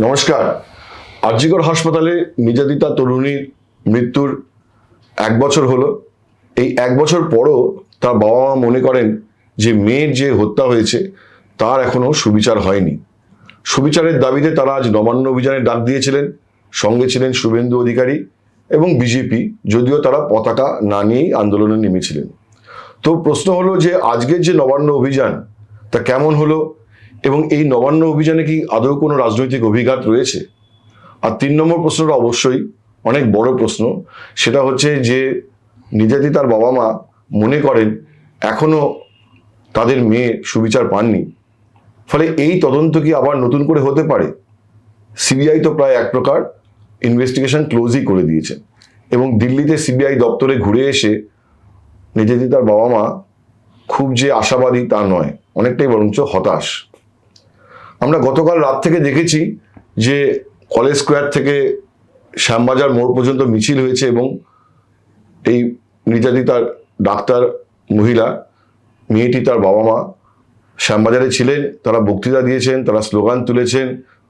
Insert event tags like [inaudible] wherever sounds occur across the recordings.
নমস্কার। আরজিকর হাসপাতালে নির্যাতিতা তরুণীর মৃত্যুর এক বছর হলো। এই এক বছর পরও তার বাবা মা মনে করেন যে মেয়ের যে হত্যা হয়েছে, তার এখনও সুবিচার হয়নি। সুবিচারের দাবিতে তারা আজ নবান্ন অভিযানের ডাক দিয়েছিলেন। সঙ্গে ছিলেন শুভেন্দু অধিকারী এবং বিজেপি, যদিও তারা পতাকা না নিয়েই আন্দোলনে নেমেছিলেন। তো প্রশ্ন হলো যে আজকের যে নবান্ন অভিযান, তা কেমন হলো? এবং এই নবান্ন অভিযানে কি আদৌ কোনো রাজনৈতিক অভিঘাত রয়েছে? আর তিন নম্বর প্রশ্নটা অবশ্যই অনেক বড় প্রশ্ন। সেটা হচ্ছে যে নির্যাতিতার বাবা মা মনে করেন এখনও তাদের মেয়ে সুবিচার পাননি। ফলে এই তদন্ত কি আবার নতুন করে হতে পারে? সিবিআই তো প্রায় এক প্রকার ইনভেস্টিগেশন ক্লোজই করে দিয়েছে এবং দিল্লিতে সিবিআই দপ্তরে ঘুরে এসে নির্যাতিতার বাবা মা খুব যে আশাবাদী তা নয়, অনেকটাই বরঞ্চ হতাশ। আমরা গতকাল রাত থেকে দেখেছি যে কলেজ স্কোয়ার থেকে শ্যামবাজার মোড় পর্যন্ত মিছিল হয়েছে এবং এই নির্যাতিতার ডাক্তার মহিলা, মেয়েটি তার বাবা মা শ্যামবাজারে ছিলেন, তারা বক্তৃতা দিয়েছেন, তারা স্লোগান তুলেছেন,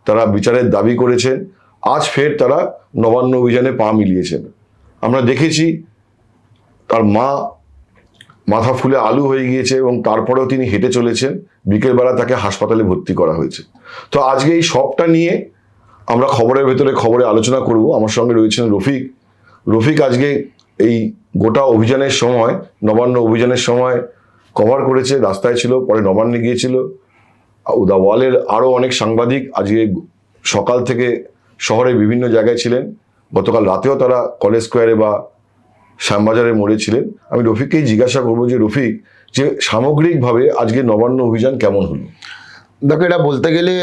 তারা বিচারের দাবি করেছেন। আজ ফের তারা নবান্ন অভিযানে পা মিলিয়েছেন। আমরা দেখেছি তার মা মাথা ফুলে আলু হয়ে গিয়েছে এবং তারপরেও তিনি হেঁটে চলেছেন। বিকেলবেলা তাকে হাসপাতালে ভর্তি করা হয়েছে। তো আজকে এই সবটা নিয়ে আমরা খবরের ভেতরে খবরে আলোচনা করব। আমার সঙ্গে রয়েছেন রফিক। রফিক আজকে এই গোটা অভিযানের সময়, নবান্ন অভিযানের সময় কভার করেছে, রাস্তায় ছিল, পরে নবান্নে গিয়েছিল। দ্য ওয়ালের আরও অনেক সাংবাদিক আজকে সকাল থেকে শহরের বিভিন্ন জায়গায় ছিলেন। গতকাল রাতেও তারা কলেজ স্কোয়ারে বা শ্যামবাজারে মোড়ে ছিলেন। আমি রফিককেই জিজ্ঞাসা করব যে, রফিক, যে সামগ্রিকভাবে আজকে নবান্ন অভিযান কেমন হলো? দেখো, এটা বলতে গেলে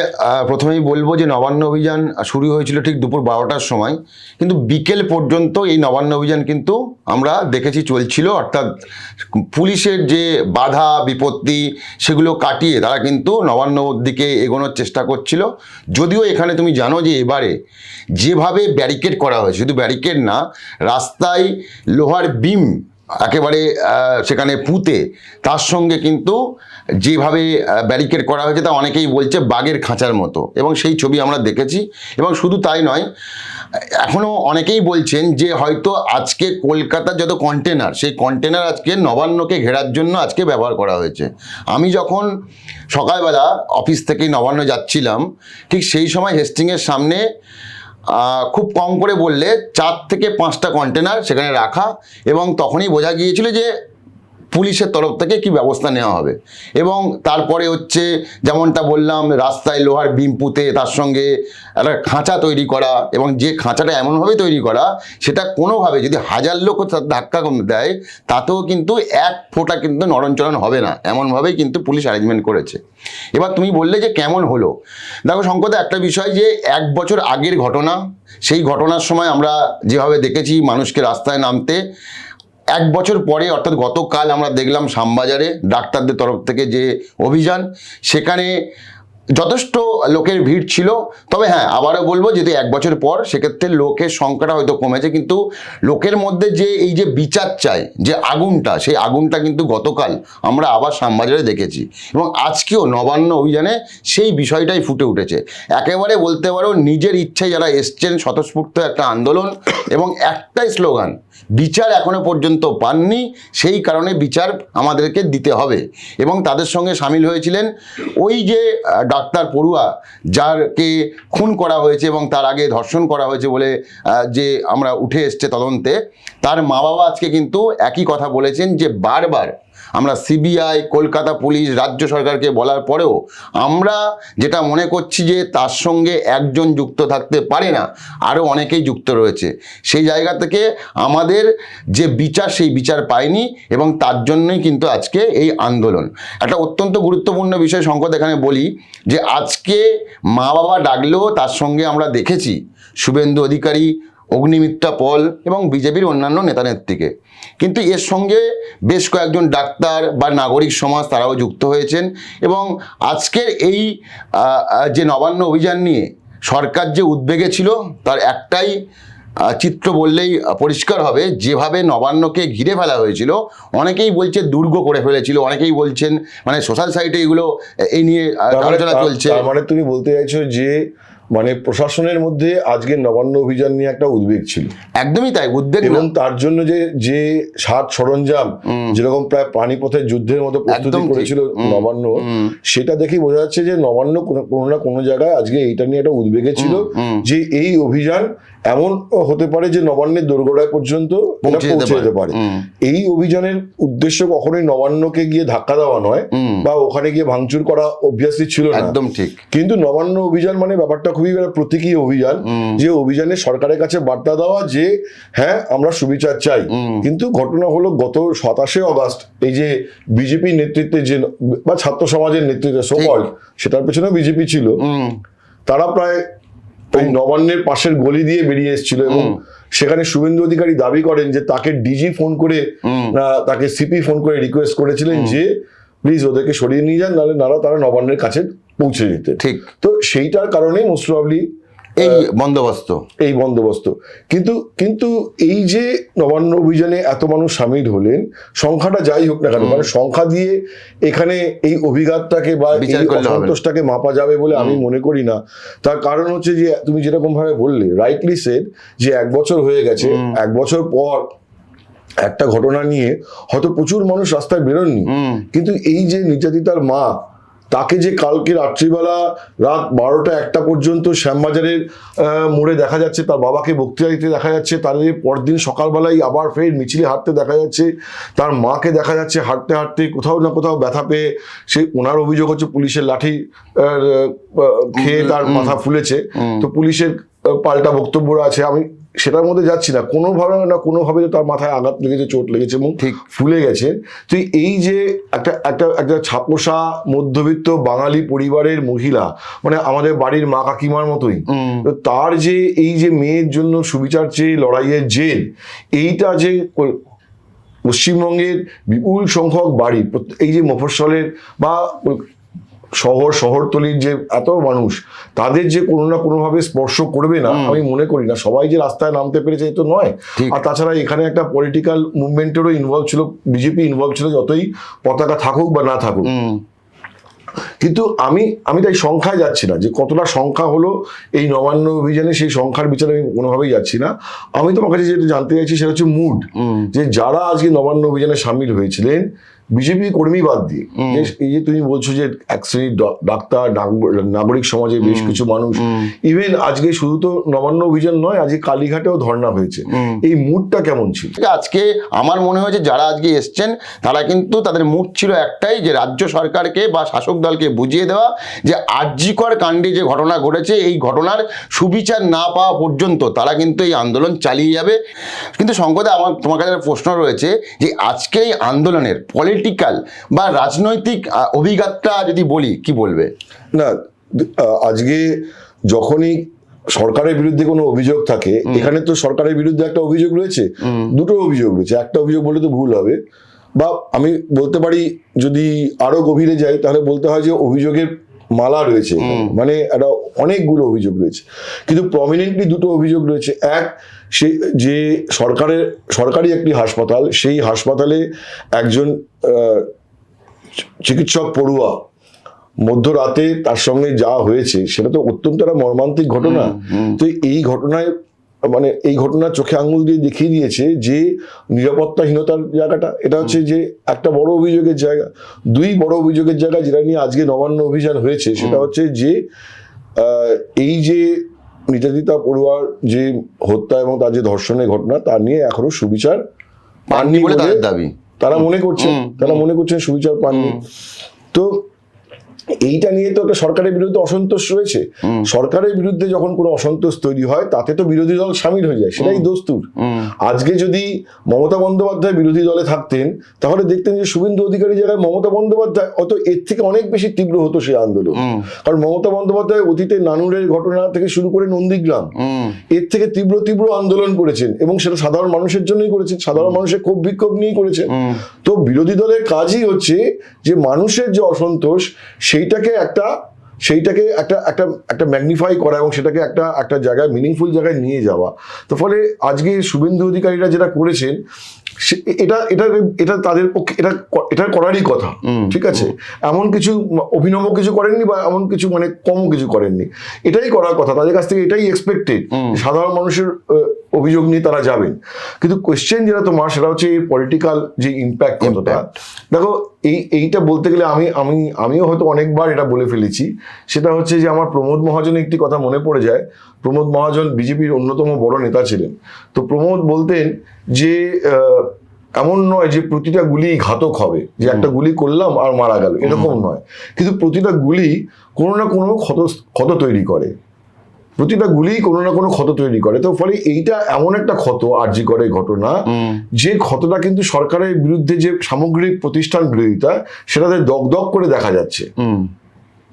প্রথমেই বলব যে নবান্ন অভিযান শুরু হয়েছিল ঠিক দুপুর বারোটার সময়। কিন্তু বিকেল পর্যন্ত এই নবান্ন অভিযান কিন্তু আমরা দেখেছি চলছিল। অর্থাৎ পুলিশের যে বাধা, বিপত্তি, সেগুলো কাটিয়ে তারা কিন্তু নবান্ন দিকে এগোনোর চেষ্টা করছিল। যদিও এখানে তুমি জানো যে এবারে যেভাবে ব্যারিকেড করা হয়েছে, শুধু ব্যারিকেড না, রাস্তায় লোহার বিম একেবারে সেখানে পুঁতে, তার সঙ্গে কিন্তু যেভাবে ব্যারিকেড করা হয়েছে, তা অনেকেই বলছে বাঘের খাঁচার মতো। এবং সেই ছবি আমরা দেখেছি, এবং শুধু তাই নয়, এখনও অনেকেই বলছেন যে হয়তো আজকে কলকাতার যত কন্টেনার সেই কন্টেনার আজকে নবান্নকে ঘেরার জন্য আজকে ব্যবহার করা হয়েছে। আমি যখন সকালবেলা অফিস থেকে নবান্ন যাচ্ছিলাম, ঠিক সেই সময় হেস্টিংয়ের সামনে খুব কম করে বললে চার থেকে পাঁচটা কন্টেনার সেখানে রাখা, এবং তখনই বোঝা গিয়েছিল যে পুলিশের তরফ থেকে কি ব্যবস্থা নেওয়া হবে? এবং তারপরে হচ্ছে যেমনটা বললাম, রাস্তায় লোহার বিম পুঁতে তার সঙ্গে একটা খাঁচা তৈরি করা এবং যে খাঁচাটা এমনভাবে তৈরি করা, সেটা কোনোভাবে যদি হাজার লোক ধাক্কা দেয়, তাতেও কিন্তু এক ফোঁটা কিন্তু নরণচরণ হবে না। এমনভাবেই কিন্তু পুলিশ অ্যারেঞ্জমেন্ট করেছে। এবার তুমি বললে যে কেমন হলো? দেখো শঙ্কর একটা বিষয় যে এক বছর আগের ঘটনা, সেই ঘটনার সময় আমরা যেভাবে দেখেছি মানুষকে রাস্তায় নামতে এক বছর পরে অর্থাৎ গতকাল আমরা দেখলাম শ্যামবাজারে ডাক্তারদের তরফ থেকে যে অভিযান সেখানে যথেষ্ট লোকের ভিড় ছিল। তবে হ্যাঁ আবারও বলব যদি এক বছর পর সেক্ষেত্রে লোকের সংখ্যাটা হয়তো কমেছে। কিন্তু লোকের মধ্যে যে, এই যে বিচার চাই, যে আগুনটা, সেই আগুনটা কিন্তু গতকাল আমরা আবার শ্যামবাজারে দেখেছি। এবং আজকেও নবান্ন অভিযানে সেই বিষয়টাই ফুটে উঠেছে। একেবারে বলতে পারো, নিজের ইচ্ছায় যারা এসছেন, স্বতঃস্ফূর্ত একটা আন্দোলন এবং একটাই স্লোগান, বিচার এখনও পর্যন্ত পাননি। সেই কারণে বিচার আমাদেরকে দিতে হবে। এবং তাদের সঙ্গে সামিল হয়েছিলেন ওই যে ডাক্তার পড়ুয়া যারকে খুন করা হয়েছে এবং তার আগে ধর্ষণ করা হয়েছে বলে যে আমরা উঠে এসছে তদন্তে, তার মা বাবা আজকে কিন্তু একই কথা বলেছেন যে বারবার আমরা সিবিআই, কলকাতা পুলিশ, রাজ্য সরকারকে বলার পরেও আমরা যেটা মনে করছি যে তার সঙ্গে একজন যুক্ত থাকতে পারে না আরও অনেকেই যুক্ত রয়েছে। সেই জায়গা থেকে আমাদের যে বিচার, সেই বিচার পায়নি এবং তার জন্যই কিন্তু আজকে এই আন্দোলন। একটা অত্যন্ত গুরুত্বপূর্ণ বিষয় সংকট এখানে বলি যে আজকে মা বাবা ডাকলেও তার সঙ্গে আমরা দেখেছি। শুভেন্দু অধিকারী অগ্নিমিত্রা পল এবং বিজেপির অন্যান্য নেতানেত্রীকে কিন্তু এর সঙ্গে বেশ কয়েকজন ডাক্তার বা নাগরিক সমাজ তারাও যুক্ত হয়েছেন এবং আজকের এই যে নবান্ন অভিযান নিয়ে সরকার যে উদ্বেগে ছিল তার একটাই চিত্র বললেই পরিষ্কার হবে যেভাবে নবান্নকে ঘিরে ফেলা হয়েছিল অনেকেই বলছে দুর্গ করে ফেলেছিল অনেকেই বলছেন মানে সোশ্যাল সাইটে এগুলো এই নিয়ে আলোচনা চলছে। মানে তুমি বলতে চাইছো যে মানে প্রশাসনের মধ্যে আজকে নবান্ন অভিযান নিয়ে একটা উদ্বেগ ছিল। একদমই তাই উদ্বেগ এবং তার জন্য যে যে সাত সরঞ্জাম যেরকম প্রায় পানিপথের যুদ্ধের মতো প্রস্তুতি করেছিল নবান্ন সেটা দেখেই বোঝা যাচ্ছে যে নবান্ন কোনো- কোনো না কোনো জায়গায় আজকে এইটা নিয়ে একটা উদ্বেগে ছিল যে এই অভিযান এমন হতে পারে যে নবান্নের দোরগোড়ায় পর্যন্ত পৌঁছে যেতে পারে। পারে। এই অভিযানের উদ্দেশ্য কখনোই নবান্নকে গিয়ে ধাক্কা দেওয়া নয় বা ওখানে গিয়ে ভাঙচুর করা অভ্যাসই ছিল না। একদম ঠিক। কিন্তু নবান্ন অভিযান মানে ব্যাপারটা খুবই প্রতীকী অভিযান যে অভিযানে সরকারের কাছে বার্তা দেওয়া যে হ্যাঁ আমরা সুবিচার চাই। কিন্তু ঘটনা হলো গত সাতাশে অগাস্ট এই যে বিজেপি নেতৃত্বে যে বা ছাত্র সমাজের নেতৃত্বে সকল সেটার পেছনে বিজেপি ছিল। তারা প্রায় ওই নবান্নের পাশের গলি দিয়ে বেরিয়ে এসেছিল এবং সেখানে শুভেন্দু অধিকারী দাবি করেন যে তাকে ডিজি ফোন করে তাকে সিপি ফোন করে রিকোয়েস্ট করেছিলেন যে প্লিজ ওদেরকে সরিয়ে নিয়ে যান নাহলে নারা তারা নবান্নের কাছে পৌঁছে যেতে ঠিক। তো সেইটার কারণে মোস্ট প্রবাবলি এই বন্দোবস্ত। এই বন্দোবস্ত। কিন্তু কিন্তু এই যে নবান্ন অভিযানে এত মানুষ সামিল হলেন সংখ্যাটা যাই হোক না কেন মানে সংখ্যা দিয়ে এখানে এই অভিঘাতটাকে বা। অসন্তোষটাকে মাপা যাবে বলে আমি মনে করি না। তার কারণ হচ্ছে যে তুমি যেরকম ভাবে বললে রাইটলি সেড যে এক বছর হয়ে গেছে এক বছর পর একটা ঘটনা নিয়ে হয়তো প্রচুর মানুষ রাস্তায় বেরোননি। কিন্তু এই যে নির্যাতিতার মা তাকে যে কালকে রাত্রিবেলা রাত বারোটা একটা পর্যন্ত শ্যামবাজারের মোড়ে দেখা যাচ্ছে তার বাবাকে বক্তৃতা দিতে দেখা যাচ্ছে তাদের পরদিন সকালবেলায় আবার ফের মিছিলে হাঁটতে দেখা যাচ্ছে তার মাকে দেখা যাচ্ছে হাঁটতে হাঁটতে কোথাও না কোথাও ব্যথা পেয়ে সে ওনার অভিযোগ হচ্ছে পুলিশের লাঠি খেয়ে তার মাথা ফুলেছে। তো পুলিশের পাল্টা বক্তব্য আছে আমি সেটার মধ্যে যাচ্ছি না। কোনোভাবে না কোনোভাবে তো তার মাথায় আঘাত লেগেছে চোট লেগেছে এবং ঠিক। ফুলে গেছে। তো এই যে একটা একটা একটা ছাপোষা মধ্যবিত্ত বাঙালি পরিবারের মহিলা মানে আমাদের বাড়ির মা কাকিমার মতোই তো তার যে এই যে মেয়ের জন্য সুবিচার চেয়ে লড়াইয়ের জেল এইটা যে পশ্চিমবঙ্গের বিপুল সংখ্যক বাড়ি এই যে মফস্বলের বা শহর শহরতলির যে এত মানুষ তাদের যে কোনো না কোনোভাবে স্পর্শ করবে না আমি মনে করি না। সবাই যে রাস্তায় নামতে পেরেছে তো নয়। আর তাছাড়া এখানে একটা পলিটিক্যাল মুভমেন্টেরও ইনভলভ ছিল বিজেপি ইনভলভ ছিল যতই পতাকা থাকুক বা না থাকুক। কিন্তু আমি আমি তাই সংখ্যায় যাচ্ছি না যে কতটা সংখ্যা হলো এই নবান্ন অভিযানে সেই সংখ্যার বিচারে আমি কোনোভাবেই যাচ্ছি না। আমি তোমার কাছে যেটা জানতে চাইছি সেটা হচ্ছে মুড যে যারা আজকে নবান্ন অভিযানে সামিল হয়েছিলেন বিজেপি কর্মী বাদ দিয়ে। এই যে তুমি বলছো যে এক শ্রেণির ডাক্তার নাগরিক সমাজের বেশ কিছু মানুষ। ইভেন আজকে শুধু তো নবান্ন অভিযান নয় আজকে কালীঘাটেও ধর্ণা হয়েছে। এই মুডটা কেমন ছিল? আজকে আমার মনে হয়েছে যারা আজকে এসছেন তারা কিন্তু তাদের মুড ছিল একটাই যে রাজ্য সরকারকে বা শাসক দলকে বুঝিয়ে দেওয়া যে আর্যিকর কাণ্ডে যে ঘটনা ঘটেছে এই ঘটনার সুবিচার না পাওয়া পর্যন্ত তারা কিন্তু এই আন্দোলন চালিয়ে যাবে। কিন্তু শঙ্কদা আমার তোমার কাছে প্রশ্ন রয়েছে যে আজকে এই আন্দোলনের পলিটিক্যাল বা রাজনৈতিক অভিজ্ঞতা যদি বলি কি বলবে? না আজকে যখনই সরকারের বিরুদ্ধে কোনো অভিযোগ থাকে এখানে তো সরকারের বিরুদ্ধে একটা অভিযোগ রয়েছে দুটো অভিযোগ রয়েছে। একটা অভিযোগ বলে তো ভুল হবে। বা আমি বলতে পারি যদি আরও গভীরে যাই তাহলে বলতে হয় যে অভিযোগের মালা রয়েছে মানে একটা অনেকগুলো অভিযোগ রয়েছে। কিন্তু প্রমিনেন্টলি দুটো অভিযোগ রয়েছে। এক সে যে সরকারের সরকারি একটি হাসপাতাল সেই হাসপাতালে একজন আহ, চিকিৎসক পড়ুয়া মধ্যরাতে তার সঙ্গে যা হয়েছে সেটা তো অত্যন্ত একটা মর্মান্তিক ঘটনা। তো এই ঘটনায় মানে এই ঘটনা চোখে আঙুল দিয়ে দেখিয়ে দিয়েছে যে নিরাপত্তাহীনতার জায়গাটা। এটা হচ্ছে যে একটা বড় অভিযোগের জায়গা। দুই বড় অভিযোগের জায়গা যেটা নিয়ে আজকে নবান্ন অভিযান হয়েছে সেটা হচ্ছে যে আহ, এই যে নির্যাতিতা পড়ুয়ার যে হত্যা এবং তার যে ধর্ষণের ঘটনা তা নিয়ে এখনও সুবিচার পাননি বলে দাবি। তারা মনে করছে তারা মনে করছেন সুবিচার পাননি। তো এইটা নিয়ে তো একটা সরকারের বিরুদ্ধে অসন্তোষ রয়েছে। সরকারের বিরুদ্ধে যখন কোনো অসন্তোষ তৈরি হয় তাতে তো বিরোধী দল সামিল হয়ে যায় সেটাই দস্তুর। আজকে যদি মমতা বন্দ্যোপাধ্যায় বিরোধী দলে থাকতেন তাহলে দেখতেন যে শুভেন্দু অধিকারী জায়গায় মমতা বন্দ্যোপাধ্যায় অত এর থেকে অনেক বেশি তীব্র হতো সেই আন্দোলন। কারণ মমতা বন্দ্যোপাধ্যায় অতীতে নানুরের ঘটনা থেকে শুরু করে নন্দীগ্রাম এর থেকে তীব্র তীব্র আন্দোলন করেছেন এবং সেটা সাধারণ মানুষের জন্যই করেছেন সাধারণ মানুষের ক্ষোভ বিক্ষোভ নিয়েই করেছেন। তো বিরোধী দলের কাজই হচ্ছে যে মানুষের যে অসন্তোষ সেইটাকে একটা সেইটাকে একটা একটা একটা ম্যাগনিফাই করা এবং সেটাকে একটা একটা জায়গায় মিনিংফুল জায়গায় নিয়ে যাওয়া। তো ফলে আজকে শুভেন্দু অধিকারীরা যেটা করেছেন এটা এটা এটা তাদের পক্ষে এটা এটা করারই কথা ঠিক আছে? এমন কিছু অভিনব কিছু করেননি বা এমন কিছু মানে কম কিছু করেননি। এটাই করার কথা তাদের কাছ থেকে এটাই এক্সপেক্টেড সাধারণ মানুষের অভিযোগ নিয়ে তারা যাবেন। কিন্তু কোয়েশ্চেন যেটা তোমার সেটা হচ্ছে এই পলিটিক্যাল যে ইম্প্যাক্ট কতটা। দেখো এই এইটা বলতে গেলে আমি আমি আমিও হয়তো অনেকবার এটা বলে ফেলেছি। সেটা হচ্ছে যে আমার প্রমোদ মহাজনের একটি কথা মনে পড়ে যায়। প্রমোদ মহাজন বিজেপির অন্যতম বড় নেতা ছিলেন। তো প্রমোদ বলতেন যে এমন নয় যে প্রতিটা গুলি ঘাতক হবে যে একটা গুলি করলাম আর মারা গেল এরকম নয়। কিন্তু প্রতিটা গুলি কোনো না কোনো ক্ষত ক্ষত তৈরি করে। প্রতিটা গুলি কোনো না কোনো ক্ষত তৈরি করে। তো ফলে এইটা এমন একটা ক্ষত আর্জি করে ঘটনা যে ক্ষতটা কিন্তু সরকারের বিরুদ্ধে যে সামগ্রিক প্রতিষ্ঠান বিরোধিতা সেটাতে দগদগ করে দেখা যাচ্ছে।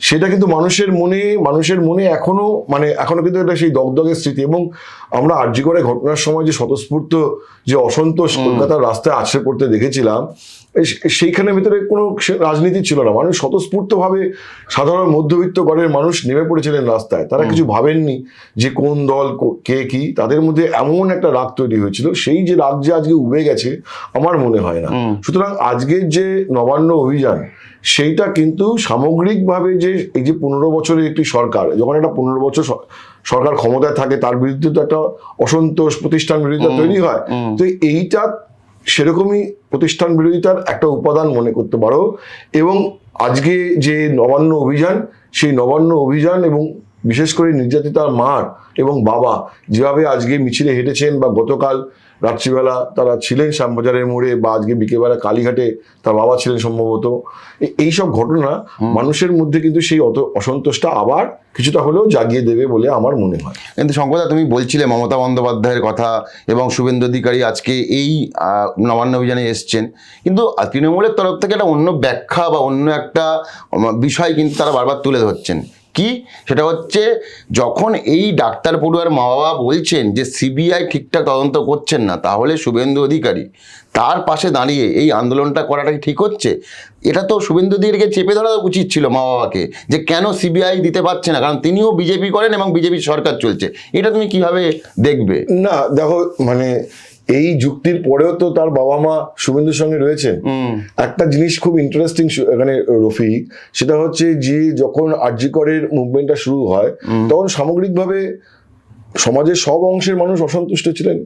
সেটা কিন্তু মানুষের মনে মানুষের মনে এখনও মানে এখনও কিন্তু একটা সেই দগদগের স্মৃতি এবং আমরা আর্জি করে ঘটনার সময় যে স্বতঃস্ফূর্ত যে অসন্তোষ কলকাতার রাস্তায় আছড়ে পড়তে দেখেছিলাম এই- সেইখানে ভেতরে কোনো রাজনীতি ছিল না। মানুষ স্বতঃস্ফূর্তভাবে সাধারণ মধ্যবিত্ত গড়ের মানুষ নেমে পড়েছিলেন রাস্তায়। তারা কিছু ভাবেননি যে কোন দল কে কি তাদের মধ্যে এমন একটা রাগ তৈরি হয়েছিল। সেই যে রাগ যে আজকে উবে গেছে আমার মনে হয় না। সুতরাং আজকের যে নবান্ন অভিযান সেইটা কিন্তু সামগ্রিকভাবে যে এই যে পনেরো বছরের একটি সরকার যখন একটা পনেরো বছর সরকার ক্ষমতায় থাকে তার বিরুদ্ধে তো একটা অসন্তোষ প্রতিষ্ঠান বিরোধিতা তৈরি হয়। তো এইটা সেরকমই প্রতিষ্ঠান বিরোধিতার একটা উপাদান মনে করতে পারো। এবং আজকে যে নবান্ন অভিযান সেই নবান্ন অভিযান এবং বিশেষ করে নির্যাতিতার মার এবং বাবা যেভাবে আজকে মিছিলে হেঁটেছেন বা গতকাল রাত্রিবেলা তারা ছিলেন শ্যামবাজারের মোড়ে বা আজকে বিকেলবেলা কালীঘাটে তার বাবা ছিলেন সম্ভবত। এ- এইসব ঘটনা মানুষের মধ্যে কিন্তু সেই অত অসন্তোষটা আবার কিছুটা হলেও জাগিয়ে দেবে বলে আমার মনে হয়। কিন্তু শঙ্করদা তুমি বলছিলে মমতা বন্দ্যোপাধ্যায়ের কথা এবং শুভেন্দু অধিকারী আজকে এই নবান্ন অভিযানে এসছেন। কিন্তু তৃণমূলের তরফ থেকে একটা অন্য ব্যাখ্যা বা অন্য একটা বিষয় কিন্তু তারা বারবার তুলে ধরছেন। কি? সেটা হচ্ছে যখন এই ডাক্তার পড়ুয়ার মা বাবা বলছেন যে সিবিআই ঠিকঠাক তদন্ত করছেন না, তাহলে শুভেন্দু অধিকারী তার পাশে দাঁড়িয়ে এই আন্দোলনটা করাটা ঠিক হচ্ছে? এটা তো শুভেন্দু অধিকারীকে চেপে ধরা উচিত ছিল মা বাবাকে যে কেন সিবিআই দিতে পারছে না, কারণ তিনিও বিজেপি করেন এবং বিজেপির সরকার চলছে। এটা তুমি কীভাবে দেখবে? না, দেখো মানে এই যুক্তির পরেও তো তার বাবা মা শুভেন্দুর সঙ্গে রয়েছেন একটা জিনিস খুব ইন্টারেস্টিং এখানে রফিক সেটা হচ্ছে যে যখন আর্যিকরের মুভমেন্টটা শুরু হয় তখন সামগ্রিকভাবে সমাজের সব অংশের মানুষ অসন্তুষ্ট ছিলেন।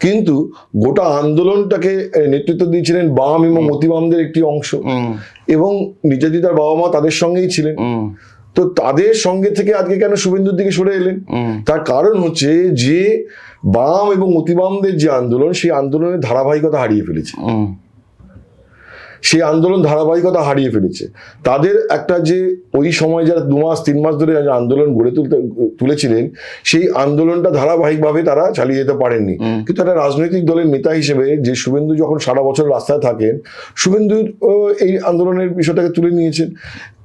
কিন্তু গোটা আন্দোলনটাকে নেতৃত্ব দিয়েছিলেন বাম এবং মতিবামদের একটি অংশ। এবং নির্যাতিতার বাবা মা তাদের সঙ্গেই ছিলেন। তো তাদের সঙ্গে থেকে আজকে কেন শুভেন্দুর দিকে সরে এলেন? তার কারণ হচ্ছে যে বাম এবং অতিবামদের যে আন্দোলন সেই আন্দোলনের ধারাবাহিকতা হারিয়ে ফেলেছে। সেই আন্দোলন ধারাবাহিকতা হারিয়ে ফেলেছে। তাদের একটা যে ওই সময় যারা দু মাস তিন মাস ধরে আন্দোলন গড়ে তুলতে তুলেছিলেন সেই আন্দোলনটা ধারাবাহিকভাবে তারা চালিয়ে যেতে পারেননি। কিন্তু একটা রাজনৈতিক দলের নেতা হিসেবে যে শুভেন্দু যখন সারা বছর রাস্তায় থাকেন শুভেন্দু এই আন্দোলনের বিষয়টাকে তুলে নিয়েছেন।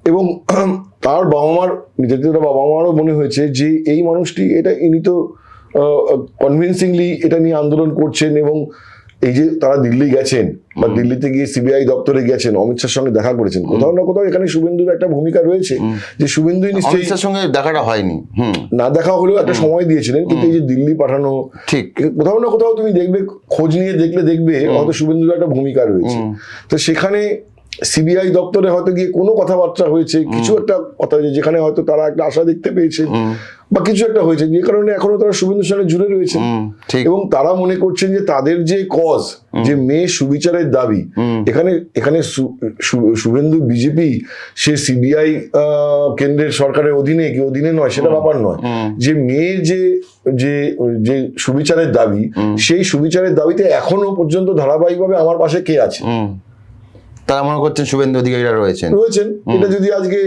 এবং [clears throat] তার বাবা মার নিজেদের বাবা মারও মনে হয়েছে যে এই মানুষটি এটা ইনি তো কনভিনসিংলি এটা নিয়ে আন্দোলন করছেন এবং এই যে তারা দিল্লি গেছেন বা দিল্লিতে গিয়ে সিবিআই দপ্তরে গেছেন অমিত শাহর সঙ্গে দেখা করেছেন কোথাও না কোথাও এখানে শুভেন্দুর একটা ভূমিকা রয়েছে যে শুভেন্দু নিশ্চয়ই সঙ্গে দেখাটা হয়নি না দেখা হলেও একটা সময় দিয়েছিলেন কিন্তু এই যে দিল্লি পাঠানো ঠিক। কোথাও না কোথাও তুমি দেখবে খোঁজ নিয়ে দেখলে দেখবে হয়তো শুভেন্দুর একটা ভূমিকা রয়েছে। তো সেখানে সিবিআই দপ্তরে হয়তো গিয়ে কোনো কথাবার্তা হয়েছে কিছু একটা কথা যেখানে হয়তো তারা একটা আশা দেখতে পেয়েছে। বা কিছু একটা হয়েছে যে কারণে এখনও তারা শুভেন্দুর সঙ্গে জুড়ে রয়েছে এবং তারা মনে করছেন যে তাদের যে কজ যে মেয়ে সুবিচারের দাবি এখানে এখানে শুভেন্দু বিজেপি সে সিবিআই কেন্দ্রের সরকারের অধীনে কি অধীনে নয় সেটা ব্যাপার নয়। যে মেয়ের যে যে যে সুবিচারের দাবি সেই সুবিচারের দাবিতে এখনও পর্যন্ত ধারাবাহিকভাবে আমার পাশে কে আছে? তারা মনে করছেন শুভেন্দু অধিকারীরা রয়েছেন। রয়েছেন। এটা যদি আজকে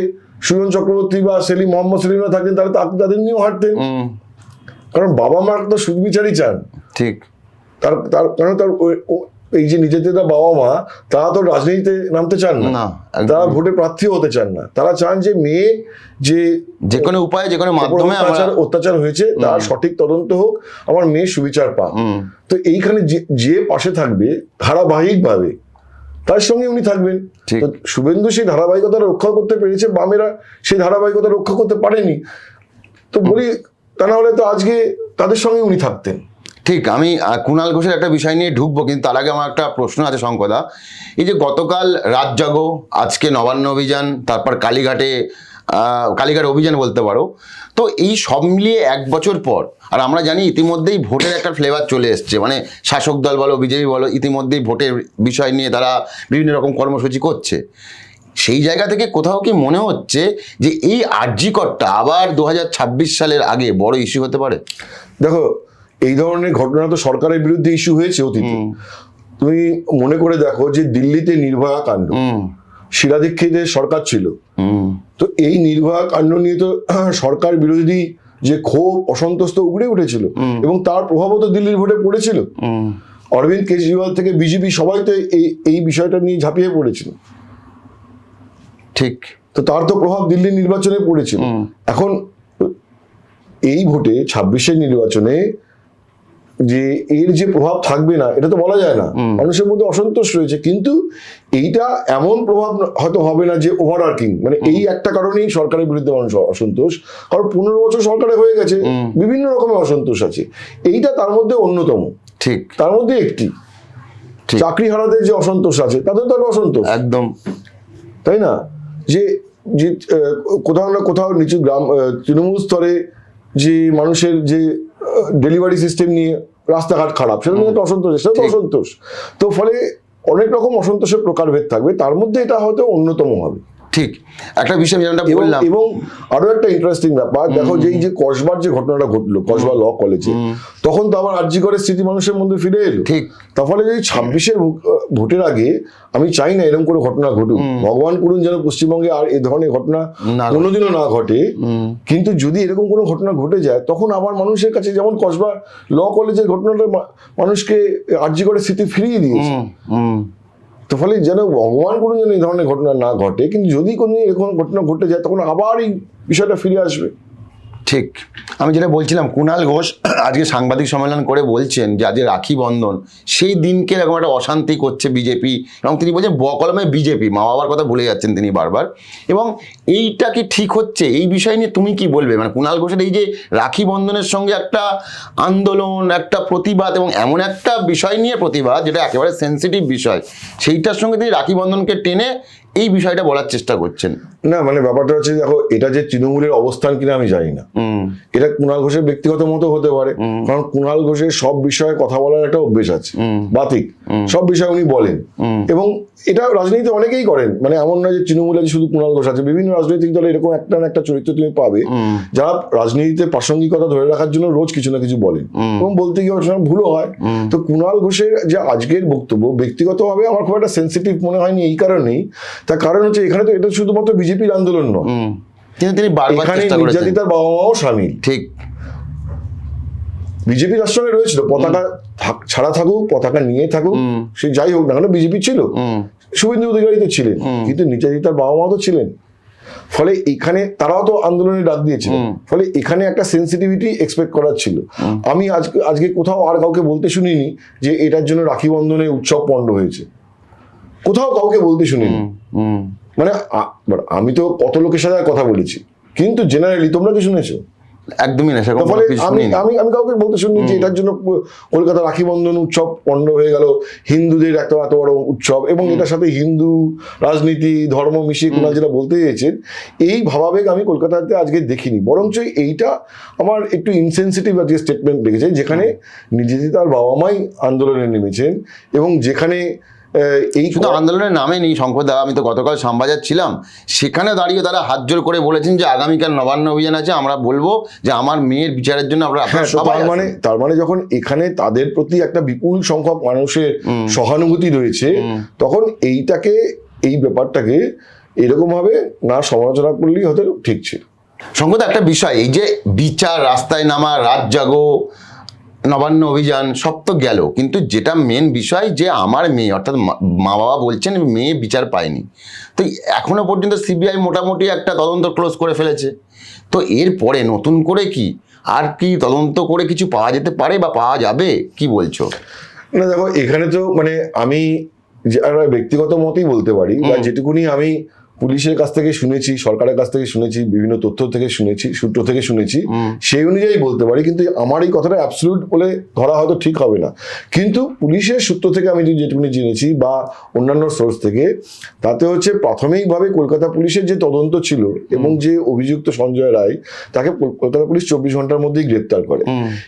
সুজন চক্রবর্তী বা সেলিম মোহাম্মদ সেলিমরা থাকতেন তাহলে তা- তাদের নিয়েও হাঁটতেন। কারণ বাবা মার তো সুবিচারই চান। ঠিক। তার তার কারণ তার এই যে নিজেদের বাবা মা তারা তো রাজনীতিতে নামতে চান না। তারা ভোটে প্রার্থী হতে চান না। তারা চান যে মেয়ে যে যে কোনো উপায়ে যে কোনো মাধ্যমে আমরা অত্যাচার হয়েছে তার সঠিক তদন্ত হোক আমার মেয়ে সুবিচার পাক। তো এইখানে যে- যে পাশে থাকবে ধারাবাহিকভাবে তার সঙ্গে উনি থাকবেন। শুভেন্দু সেই ধারাবাহিকতা রক্ষা করতে পেরেছে বামেরা সেই ধারাবাহিকতা রক্ষা করতে পারেনি। তো বলি তা না হলে তো আজকে তাদের সঙ্গে উনি থাকতেন। ঠিক আমি কুণাল ঘোষের একটা বিষয় নিয়ে ঢুকবো কিন্তু তার আগে আমার একটা প্রশ্ন আছে শঙ্কদা। এই যে গতকাল রাত জাগো আজকে নবান্ন অভিযান তারপর কালীঘাটে কালীঘাট অভিযান বলতে পারো। তো এই সব মিলিয়ে এক বছর পর আর আমরা জানি ইতিমধ্যেই ভোটের একটা ফ্লেভার চলে এসছে। মানে শাসক দল বলো বিজেপি বলো ইতিমধ্যেই ভোটের বিষয় নিয়ে তারা বিভিন্ন রকম কর্মসূচি করছে। সেই জায়গা থেকে কোথাও কি মনে হচ্ছে যে এই আর্যিকরটা আবার দু হাজার ছাব্বিশ সালের আগে বড় ইস্যু হতে পারে? দেখো এই ধরনের ঘটনা তো সরকারের বিরুদ্ধে ইস্যু হয়েছে অতীতে। তুমি মনে করে দেখো যে দিল্লিতে নির্ভয়া কাণ্ড। হুম। শিলা দীক্ষিতের সরকার ছিল। তো এই নির্ভয়া কাণ্ড নিয়ে তো [clears throat] সরকার বিরোধী যে ক্ষোভ অসন্তোষ তো উগড়ে উঠেছিল এবং তার প্রভাবও তো দিল্লির ভোটে পড়েছিল। অরবিন্দ কেজরিওয়াল থেকে বিজেপি সবাই তো এই এই বিষয়টা নিয়ে ঝাঁপিয়ে পড়েছিল। ঠিক। তো তার তো প্রভাব দিল্লির নির্বাচনে পড়েছিল। এখন এই ভোটে ছাব্বিশের নির্বাচনে যে এর যে প্রভাব থাকবে না এটা তো বলা যায় না। মানুষের মধ্যে অসন্তোষ রয়েছে কিন্তু এইটা এমন প্রভাব হয়তো হবে না যে ওভার ওভারআর্কিং মানে এই একটা কারণেই সরকারের বিরুদ্ধে মানুষ অসন্তোষ। কারণ পনেরো বছর সরকারে হয়ে গেছে বিভিন্ন রকমের অসন্তোষ আছে। এইটা তার মধ্যে অন্যতম। ঠিক। তার মধ্যে একটি। ঠিক। চাকরি হারাদের যে অসন্তোষ আছে তাদের তো অসন্তোষ। একদম। তাই না? যে যে কোথাও না কোথাও নিচু গ্রাম তৃণমূল স্তরে যে মানুষের যে ডেলিভারি সিস্টেম নিয়ে রাস্তাঘাট খারাপ সেটা নিয়ে একটা অসন্তোষ সেটা তো অসন্তোষ। তো ফলে অনেক রকম অসন্তোষের প্রকারভেদ থাকবে তার মধ্যে এটা হয়তো অন্যতম হবে। ঠিক। একটা বিষয় বললাম। এবং আরও একটা ইন্টারেস্টিং ব্যাপার। দেখো যে এই যে কসবার যে ঘটনাটা ঘটলো কসবা ল কলেজে তখন তো আবার আর্জি করে স্মৃতি মানুষের মধ্যে ফিরে এলো। ঠিক। তার ফলে যে ছাব্বিশের ভোটের আগে আমি চাই না এরকম করে ঘটনা ঘটুক। ভগবান করুন যেন পশ্চিমবঙ্গে আর এ ধরনের ঘটনা। কোনোদিনও না ঘটে। কিন্তু যদি এরকম কোনো ঘটনা ঘটে যায় তখন আবার মানুষের কাছে যেমন কসবা ল কলেজের ঘটনাটা মানুষকে আর্জি করে স্মৃতি ফিরিয়ে দিয়েছে। তো ফলে যেন ভগবান কোনো যেন এই ধরনের ঘটনা না ঘটে, কিন্তু যদি কোনো এরকম ঘটনা ঘটে যায়, তখন আবার এই বিষয়টা ফিরে আসবে। ঠিক। আমি যেটা বলছিলাম কুণাল ঘোষ আজকে সাংবাদিক সম্মেলন করে বলছেন যে আজকে রাখি বন্ধন, সেই দিনকে এরকম একটা অশান্তি করছে বিজেপি এবং তিনি বলছেন বকলমে বিজেপি, মা বাবার কথা ভুলে যাচ্ছেন তিনি বারবার। এবং এইটা কি ঠিক হচ্ছে? এই বিষয় নিয়ে তুমি কি বলবে? মানে কুণাল ঘোষের এই যে রাখি বন্ধনের সঙ্গে একটা আন্দোলন, একটা প্রতিবাদ এবং এমন একটা বিষয় নিয়ে প্রতিবাদ, যেটা একেবারে সেন্সিটিভ বিষয়, সেইটার সঙ্গে তিনি রাখি বন্ধনকে টেনে এই বিষয়টা বলার চেষ্টা করছেন। না মানে ব্যাপারটা হচ্ছে দেখো এটা যে তৃণমূলের অবস্থান কিনা আমি জানি না। এটা কুণাল ঘোষের ব্যক্তিগত মতো হতে পারে। কারণ কুণাল ঘোষের সব বিষয়ে কথা বলার একটা অভ্যেস আছে। বাতিক। সব বিষয়ে উনি বলেন। এবং এটা রাজনীতি অনেকেই করেন। মানে এমন নয় যে তৃণমূলে যে শুধু কুণাল ঘোষ আছে বিভিন্ন রাজনৈতিক দলে এরকম একটা না একটা চরিত্র তুমি পাবে। যারা রাজনীতিতে প্রাসঙ্গিকতা ধরে রাখার জন্য রোজ কিছু না কিছু বলেন। এবং বলতে গিয়ে অনেক সময় ভুলও হয়। তো কুণাল ঘোষের যে আজকের বক্তব্য ব্যক্তিগতভাবে আমার খুব একটা সেন্সিটিভ মনে হয়নি এই কারণেই। তার কারণ হচ্ছে এখানে তো এটা শুধুমাত্র বিজেপির আন্দোলন নয়। তিনি বারবার এখানে চেষ্টা করেছেন। নির্যাতিতার বাবা মাও সামিল। ঠিক। বিজেপি তার সঙ্গে রয়েছিল পতাকা ছাড়া থাকুক পতাকা নিয়ে থাকুক সে যাই হোক না কেন বিজেপি ছিল। শুভেন্দু অধিকারী তো ছিলেন কিন্তু নির্যাতিতার বাবা মা তো ছিলেন। ফলে এখানে তারাও তো আন্দোলনে ডাক দিয়েছিলেন। ফলে এখানে একটা সেন্সিটিভিটি এক্সপেক্ট করার ছিল। আমি আজকে আজকে কোথাও আর কাউকে বলতে শুনিনি যে এটার জন্য রাখি বন্ধনে উৎসব পণ্ড হয়েছে। কোথাও কাউকে বলতে শুনিনি। মানে আমি তো কত লোকের সাথে কথা বলেছি। কিন্তু জেনারেলি তোমরা কি শুনেছো। একদমই না সেরকম আমি আমি আমি কাউকে বলতে শুনি যে এটার জন্য কলকাতা রাখি বন্ধন উৎসব পণ্ড হয়ে গেল হিন্দুদের এত এত বড় উৎসব এবং এটার সাথে হিন্দু রাজনীতি ধর্ম মিশিয়ে কুণাল যেটা বলতে চেয়েছেন এই ভাবাবেগ আমি কলকাতাতে আজকে দেখিনি। বরঞ্চ এইটা আমার একটু ইনসেন্সিটিভ আজকে স্টেটমেন্ট দেখেছে যেখানে নিজেদের তার বাবা মাই আন্দোলনে নেমেছেন এবং যেখানে এই শুধু আন্দোলনের নামে নেই শঙ্করদা আমি তো গতকাল শ্যামবাজার ছিলাম সেখানে দাঁড়িয়ে তারা হাত জোর করে বলেছেন যে আগামীকাল নবান্ন অভিযান আছে আমরা বলব যে আমার মেয়ের বিচারের জন্য আমরা হ্যাঁ তার মানে তার মানে যখন এখানে তাদের প্রতি একটা বিপুল সংখ্যক মানুষের সহানুভূতি রয়েছে তখন এইটাকে এই ব্যাপারটাকে এরকম ভাবে না সমালোচনা করলেই হয়তো ঠিক ছিল শঙ্করদা একটা বিষয় এই যে বিচার রাস্তায় নামা রাত জাগো নবান্ন অভিযান সব তো গেল কিন্তু যেটা মেন বিষয় যে আমার মেয়ে অর্থাৎ মা- বাবা বলছেন মেয়ে বিচার পায়নি। তো এখনও পর্যন্ত সিবিআই মোটামুটি একটা তদন্ত ক্লোজ করে ফেলেছে। তো এরপরে নতুন করে কি আর কি তদন্ত করে কিছু পাওয়া যেতে পারে বা পাওয়া যাবে? কি বলছো? না দেখো এখানে তো মানে আমি যে- ব্যক্তিগত মতই বলতে পারি বা যেটুকুনি আমি পুলিশের কাছ থেকে শুনেছি সরকারের কাছ থেকে শুনেছি বিভিন্ন তথ্য থেকে শুনেছি সূত্র থেকে শুনেছি। সেই অনুযায়ী বলতে পারি কিন্তু আমার এই কথাটা অ্যাবসলিউট বলে ধরা হয়তো ঠিক হবে না। কিন্তু পুলিশের সূত্র থেকে আমি যেটুকুনি জেনেছি বা অন্যান্য সোর্স থেকে তাতে হচ্ছে প্রাথমিকভাবে কলকাতা পুলিশের যে তদন্ত ছিল এবং যে অভিযুক্ত সঞ্জয় রায় তাকে কলকাতা পুলিশ চব্বিশ ঘণ্টার মধ্যেই গ্রেপ্তার করে।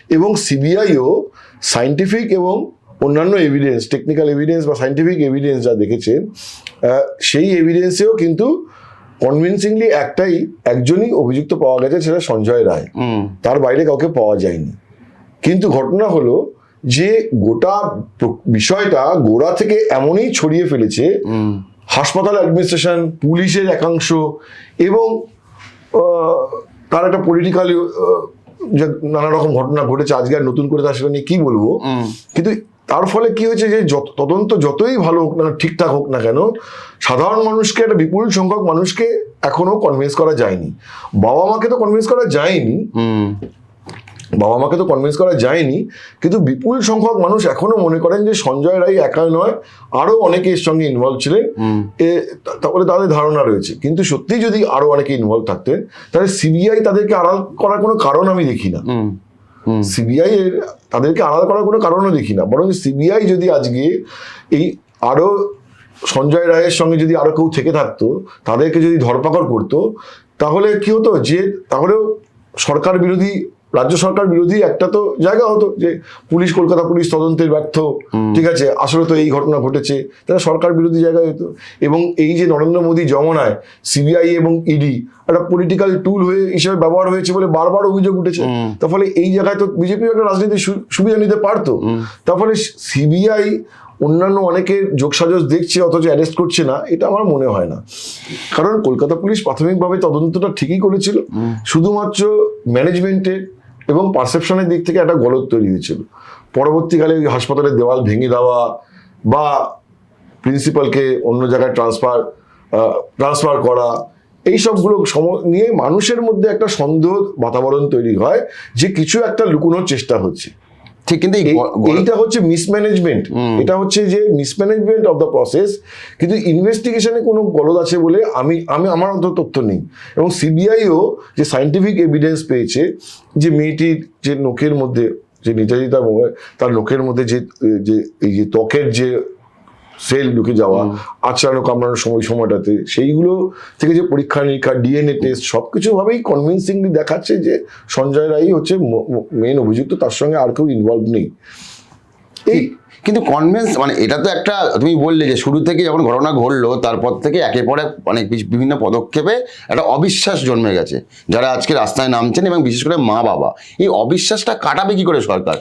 এবং সিবিআইও সাইন্টিফিক এবং অন্যান্য এভিডেন্স টেকনিক্যাল এভিডেন্স বা সাইন্টিফিক এভিডেন্স যা দেখেছে সেই এভিডেন্সেও কিন্তু কনভিনসিংলি একটাই একজনই অভিযুক্ত পাওয়া গেছে সেটা সঞ্জয় রায়। তার বাইরে কাউকে পাওয়া যায়নি। কিন্তু ঘটনা হলো যে গোটা বিষয়টা গোড়া থেকে এমনই ছড়িয়ে ফেলেছে হাসপাতাল অ্যাডমিনিস্ট্রেশন পুলিশের একাংশ এবং তার একটা পলিটিক্যাল নানা রকম ঘটনা ঘটেছে আজকে আর নতুন করে তার সেটা নিয়ে কি বলব? কিন্তু তার ফলে কি হয়েছে যে যত- তদন্ত যতই ভালো হোক না ঠিকঠাক হোক না কেন সাধারণ মানুষকে একটা বিপুল সংখ্যক মানুষকে এখনও কনভিন্স করা যায়নি। বাবা মাকে তো কনভিন্স করা যায়নি। হুম। বাবা মাকে তো কনভিন্স করা যায়নি। কিন্তু বিপুল সংখ্যক মানুষ এখনও মনে করেন যে সঞ্জয় রায় একাই নয় আরও অনেকে এর সঙ্গে ইনভলভ ছিলেন। হুম। এ তা- তাহলে তাদের ধারণা রয়েছে। কিন্তু সত্যি যদি আরও অনেকে ইনভলভ থাকতেন তাহলে সিবিআই তাদেরকে আড়াল করার কোনো কারণ আমি দেখি না। সিবিআই এর তাদেরকে আলাদা করার কোনো কারণও দেখি না। বরং সিবিআই যদি আজকে এই আরও সঞ্জয় রায়ের সঙ্গে যদি আরও কেউ থেকে থাকতো, তাদেরকে যদি ধরপাকড় করতো, তাহলে কি হতো যে তাহলেও সরকার বিরোধী রাজ্য সরকার বিরোধী একটা তো জায়গা হতো যে পুলিশ কলকাতা পুলিশ তদন্তের ব্যর্থ। ঠিক আছে আসলে তো এই ঘটনা ঘটেছে। তারা সরকার বিরোধী জায়গায় হতো। এবং এই যে নরেন্দ্র মোদী জমনায় সিবিআই এবং ইডি একটা পলিটিক্যাল টুল হয়ে হিসেবে ব্যবহার হয়েছে বলে বারবার অভিযোগ উঠেছে। তার ফলে এই জায়গায় তো বিজেপি একটা রাজনীতির সুবিধা নিতে পারতো। তার ফলে সিবিআই অন্যান্য অনেকের যোগসাজস দেখছে অথচ অ্যারেস্ট করছে না এটা আমার মনে হয় না। কারণ কলকাতা পুলিশ প্রাথমিকভাবে তদন্তটা ঠিকই করেছিল। শুধুমাত্র ম্যানেজমেন্টের এবং পারসেপশনের দিক থেকে একটা গলত তৈরি হয়েছিল। পরবর্তীকালে ওই হাসপাতালের দেওয়াল ভেঙে দেওয়া বা প্রিন্সিপালকে অন্য জায়গায় ট্রান্সফার ট্রান্সফার করা, এই সবগুলো সম- নিয়ে মানুষের মধ্যে একটা সন্দেহ বাতাবরণ তৈরি হয় যে কিছু একটা লুকোনোর চেষ্টা হচ্ছে। ঠিক কিন্তু এইটা হচ্ছে মিসম্যানেজমেন্ট এটা হচ্ছে যে মিসম্যানেজমেন্ট অফ দ্য প্রসেস কিন্তু ইনভেস্টিগেশনে কোনো গলদ আছে বলে আমি আমি আমার অন্তত তথ্য নেই। এবং সিবিআইও যে সাইন্টিফিক এভিডেন্স পেয়েছে যে মেয়েটির যে নখের মধ্যে যে নির্যাতিতা তার লোকের মধ্যে যে যে এই যে ত্বকের যে সেল ঢুকে যাওয়া আচরণ কামড়ানোর সময় সময়টাতে সেইগুলো থেকে যে পরীক্ষা নিরীক্ষা ডিএনএ টেস্ট সবকিছু ভাবেই কনভিনসিংলি দেখাচ্ছে যে সঞ্জয় রায় হচ্ছে মেন অভিযুক্ত তার সঙ্গে আর কেউ ইনভলভ নেই। এই কিন্তু কনভেন্স মানে এটা তো একটা তুমি বললে যে শুরু থেকে যখন ঘটনা ঘটলো তারপর থেকে একে পরে অনেক বিভিন্ন পদক্ষেপে একটা অবিশ্বাস জন্মে গেছে। যারা আজকে রাস্তায় নামছেন এবং বিশেষ করে মা বাবা এই অবিশ্বাসটা কাটাবে কি করে সরকার?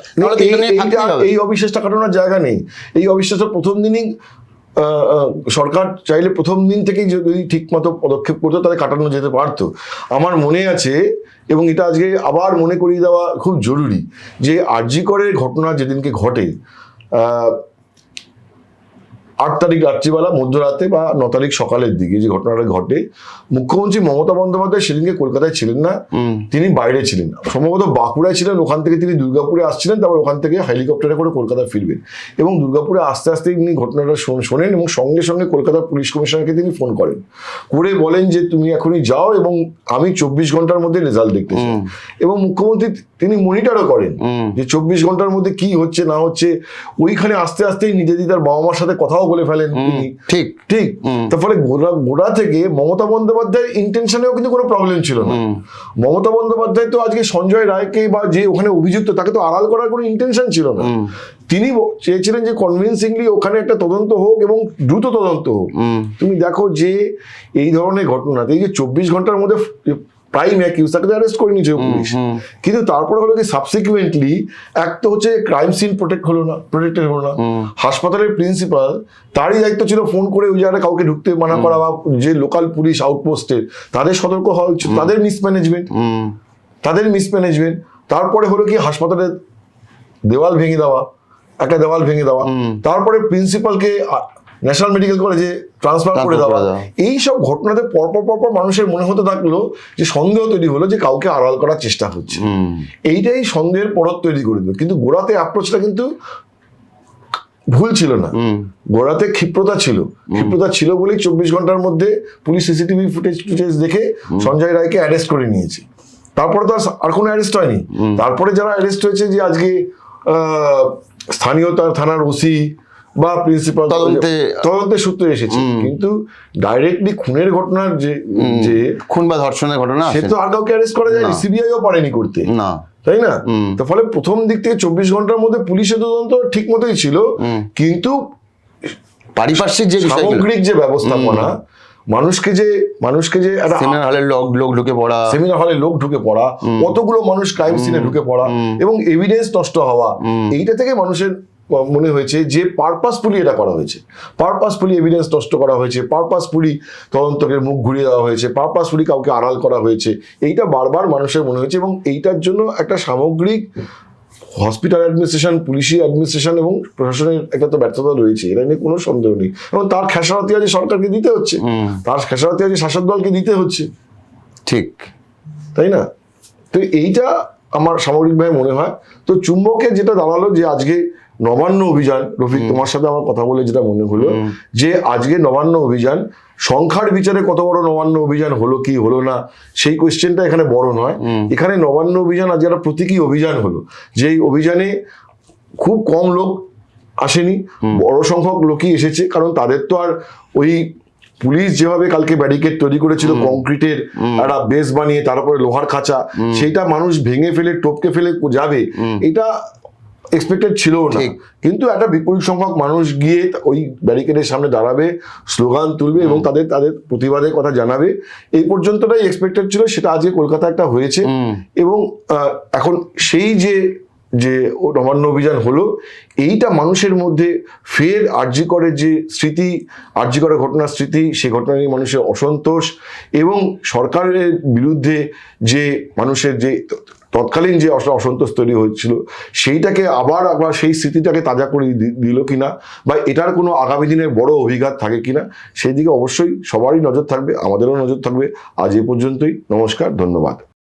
এই- অবিশ্বাসটা কাটানোর জায়গা নেই। এই অবিশ্বাসটা প্রথম দিনই সরকার চাইলে প্রথম দিন থেকেই যদি ঠিক মতো পদক্ষেপ করতো তাহলে কাটানো যেতে পারতো। আমার মনে আছে এবং এটা আজকে আবার মনে করিয়ে দেওয়া খুব জরুরি যে আরজিকরের ঘটনা যেদিনকে ঘটে আট তারিখ রাত্রিবেলা মধ্যরাতে বা ন তারিখ সকালের দিকে যে ঘটনাটা ঘটে মুখ্যমন্ত্রী মমতা বন্দ্যোপাধ্যায় সেদিনকে কলকাতায় ছিলেন না তিনি বাইরে ছিলেন সম্ভবত বাঁকুড়ায় ছিলেন ওখান থেকে তিনি দুর্গাপুরে আসছিলেন তারপর ওখান থেকে হেলিকপ্টারে করে কলকাতা ফিরবেন। এবং দুর্গাপুরে আস্তে আস্তে তিনি ঘটনাটা শোনেন এবং সঙ্গে সঙ্গে কলকাতার পুলিশ কমিশনারকে তিনি ফোন করেন। করে বলেন যে তুমি এখনই যাও এবং আমি চব্বিশ ঘণ্টার মধ্যে রেজাল্ট দেখতে চাই। এবং মুখ্যমন্ত্রী তিনি মনিটরও করেন যে চব্বিশ ঘণ্টার মধ্যে কি হচ্ছে না হচ্ছে ওইখানে আস্তে আস্তেই নিজে তার বাবা মার সাথে কথাও বলে ফেলেন তিনি। ঠিক। ঠিক। তারপরে গোড়া গোড়া থেকে মমতা বন্দ্যোপাধ্যায়ের ইন্টেনশনেও কিন্তু কোনো প্রবলেম ছিল না। মমতা বন্দ্যোপাধ্যায় তো আজকে সঞ্জয় রায়কে বা যে ওখানে অভিযুক্ত তাকে তো আড়াল করার কোনো ইন্টেনশন ছিল না। তিনি চেয়েছিলেন যে কনভিনসিংলি ওখানে একটা তদন্ত হোক এবং দ্রুত তদন্ত হোক। তুমি দেখো যে এই ধরনের ঘটনাতে এই যে চব্বিশ ঘণ্টার মধ্যে প্রাইম অ্যাকিউজ তাকে অ্যারেস্ট করে নিয়েছে পুলিশ। কিন্তু তারপরে হলো কি সাবসিকুয়েন্টলি এক তো হচ্ছে ক্রাইম সিন প্রোটেক্ট হলো না প্রোটেক্টেড হলো না। হাসপাতালের প্রিন্সিপাল তারই দায়িত্ব ছিল ফোন করে ওই জায়গায় কাউকে ঢুকতে মানা করা বা যে লোকাল পুলিশ আউটপোস্টের তাদের সতর্ক হওয়া উচিত তাদের মিসম্যানেজমেন্ট তাদের মিসম্যানেজমেন্ট তারপরে হলো কি হাসপাতালের দেওয়াল ভেঙে দেওয়া একটা দেওয়াল ভেঙে দেওয়া। তারপরে প্রিন্সিপালকে ন্যাশনাল মেডিকেল কলেজে ট্রান্সফার করে দেওয়া। এই সব ঘটনাতে পরপর পরপর মানুষের মনে হতে থাকল যে সন্দেহ তৈরি হলো যে কাউকে আড়াল করার চেষ্টা হচ্ছে। এইটাই সন্দেহের পরত তৈরি করে দিল। কিন্তু গোড়াতে অ্যাপ্রোচটা কিন্তু ভুল ছিল না। গোড়াতে ক্ষিপ্রতা ছিল। ক্ষিপ্রতা ছিল বলেই চব্বিশ ঘণ্টার মধ্যে পুলিশ সিসিটিভি ফুটেজ ফুটেজ দেখে সঞ্জয় রায়কে অ্যারেস্ট করে নিয়েছে। তারপরে তো আর- আর কোনো অ্যারেস্ট হয়নি। তারপরে যারা অ্যারেস্ট হয়েছে যে আজকে আহ, স্থানীয় তার থানার ওসি বা প্রিন্সিপাল তদন্তে- তদন্তের সূত্রে এসেছে। কিন্তু ডাইরেক্টলি খুনের ঘটনার যে যে খুন বা ধর্ষণের ঘটনা সে তো আর কাউকে অ্যারেস্ট করা যায়নি সিবিআইও পারেনি করতে। না। তাই না? তো ফলে প্রথম দিক থেকে চব্বিশ ঘণ্টার মধ্যে পুলিশের তদন্ত ঠিক মতোই ছিল। কিন্তু পারিপার্শ্বিক যে সামগ্রিক যে ব্যবস্থাপনা মানুষকে যে মানুষকে যে একটা সেমিনার হলে লোক লোক ঢুকে পড়া। সেমিনার হলে লোক ঢুকে পড়া কতগুলো মানুষ ক্রাইম সিনে ঢুকে পড়া এবং এভিডেন্স নষ্ট হওয়া এইটা থেকে মানুষের মনে হয়েছে যে পারপাসফুলি এটা করা হয়েছে। পারপাসফুলি এভিডেন্স নষ্ট করা হয়েছে পারপাসফুলি তদন্তকের মুখ ঘুরিয়ে দেওয়া হয়েছে পারপাসফুলি কাউকে আড়াল করা হয়েছে এইটা বারবার মানুষের মনে হয়েছে এবং এইটার জন্য একটা সামগ্রিক হসপিটাল অ্যাডমিনিস্ট্রেশন পুলিশি অ্যাডমিনিস্ট্রেশন এবং প্রশাসনের একটা তো ব্যর্থতা রয়েছে এটা নিয়ে কোনো সন্দেহ নেই। এবং তার খেসারতি আজ সরকারকে দিতে হচ্ছে তার খেসারতি আজ শাসক দলকে দিতে হচ্ছে। ঠিক। তাই না? তো এইটা আমার সামগ্রিকভাবে মনে হয়। তো চুম্বকে যেটা দাঁড়াল যে আজকে নবান্ন অভিযান রফিক তোমার সাথে আমার কথা বলে যেটা মনে হলো যে আজকে নবান্ন অভিযান সংখ্যার বিচারে কত বড় নবান্ন অভিযান হলো কি হলো না সেই কোয়েশ্চেনটা এখানে বড় নয়। এখানে নবান্ন অভিযান আজকে একটা প্রতীকী অভিযান হলো যে এই অভিযানে খুব কম লোক আসেনি বড় সংখ্যক লোকই এসেছে কারণ তাদের তো আর ওই পুলিশ যেভাবে কালকে ব্যারিকেড তৈরি করেছিল কংক্রিটের একটা বেস বানিয়ে তারপরে লোহার খাঁচা সেইটা মানুষ ভেঙে ফেলে টপকে ফেলে যাবে এটা এক্সপেক্টেড ছিল না। কিন্তু একটা বিপুল সংখ্যক মানুষ গিয়ে ওই ব্যারিকেডের সামনে দাঁড়াবে স্লোগান তুলবে এবং তাদের তাদের প্রতিবাদের কথা জানাবে। এই পর্যন্তটাই এক্সপেক্টেড ছিল সেটা আজকে কলকাতা একটা হয়েছে। এবং এখন সেই যে যে ও নবান্ন অভিযান হলো এইটা মানুষের মধ্যে ফের আর্যিকরের যে স্মৃতি আর্যিকরের ঘটনার স্মৃতি সেই ঘটনা নিয়ে মানুষের অসন্তোষ এবং সরকারের বিরুদ্ধে যে মানুষের যে তৎকালীন যে অস- অসন্তোষ তৈরি হয়েছিল, সেইটাকে আবার আবার সেই স্মৃতিটাকে তাজা করে দিল কিনা বা এটার কোনো আগামী দিনের বড় অভিঘাত থাকে কিনা, সেই দিকে অবশ্যই সবারই নজর থাকবে, আমাদেরও নজর থাকবে। আজ এ পর্যন্তই, নমস্কার, ধন্যবাদ।